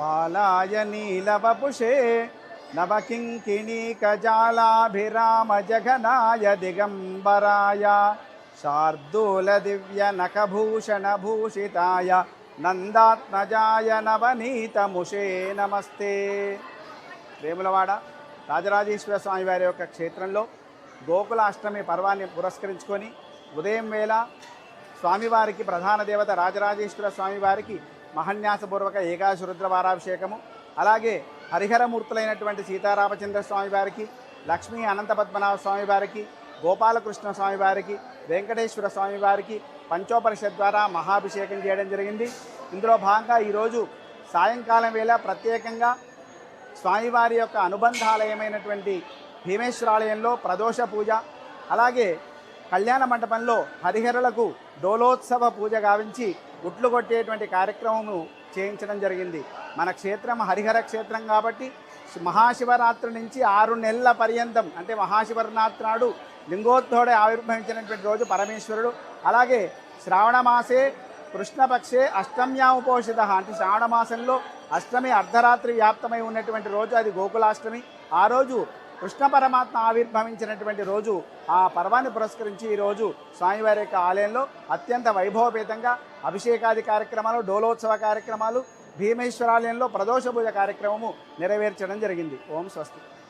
బాలాయ నీలవపుషే నవకింకిణీకజాలాభిరామ జగనాయ దిగంబరాయ శార్దూల దివ్య నఖభూషణ భూషితాయ నందాత్మజాయ నవనీతముషే నమస్తే. వేములవాడ రాజరాజేశ్వర స్వామి వారి యొక్క క్షేత్రంలో గోకులాష్టమి పర్వాన్ని పురస్కరించుకొని ఉదయం వేళ స్వామివారికి ప్రధాన దేవత రాజరాజేశ్వర స్వామివారికి మహన్యాసపూర్వక ఏకాశరుద్ర వారాభిషేకము అలాగే హరిహరమూర్తులైనటువంటి సీతారామచంద్ర స్వామి వారికి లక్ష్మీ అనంత పద్మనాభ స్వామి వారికి గోపాలకృష్ణ స్వామి వారికి వెంకటేశ్వర స్వామి వారికి పంచోపనిషత్ ద్వారా మహాభిషేకం చేయడం జరిగింది. ఇందులో భాగంగా ఈరోజు సాయంకాలం వేళ ప్రత్యేకంగా స్వామివారి యొక్క అనుబంధాలయమైనటువంటి భీమేశ్వరాలయంలో ప్రదోష పూజ అలాగే కళ్యాణ మండపంలో హరిహరులకు డోలోత్సవ పూజ గావించి గుట్లు కొట్టేటువంటి కార్యక్రమము చేయించడం జరిగింది. మన క్షేత్రం హరిహర క్షేత్రం కాబట్టి మహాశివరాత్రి నుంచి ఆరు నెలల పర్యంతం అంటే మహాశివరాత్రి నాడు లింగోద్భవుడే ఆవిర్భవించినటువంటి రోజు పరమేశ్వరుడు. అలాగే శ్రావణ మాసే కృష్ణపక్షే అష్టమ్యాముపోషిత అంటే శ్రావణ మాసంలో అష్టమి అర్ధరాత్రి వ్యాప్తమై ఉన్నటువంటి రోజు అది గోకులాష్టమి. ఆ రోజు కృష్ణ పరమాత్మ ఆవిర్భవించినటువంటి రోజు ఆ పర్వాన్ని పురస్కరించి ఈరోజు స్వామివారి యొక్క ఆలయంలో అత్యంత వైభవపేతంగా అభిషేకాది కార్యక్రమాలు డోలోత్సవ కార్యక్రమాలు భీమేశ్వరాలయంలో ప్రదోష పూజ కార్యక్రమము నెరవేర్చడం జరిగింది. ఓం స్వస్తి.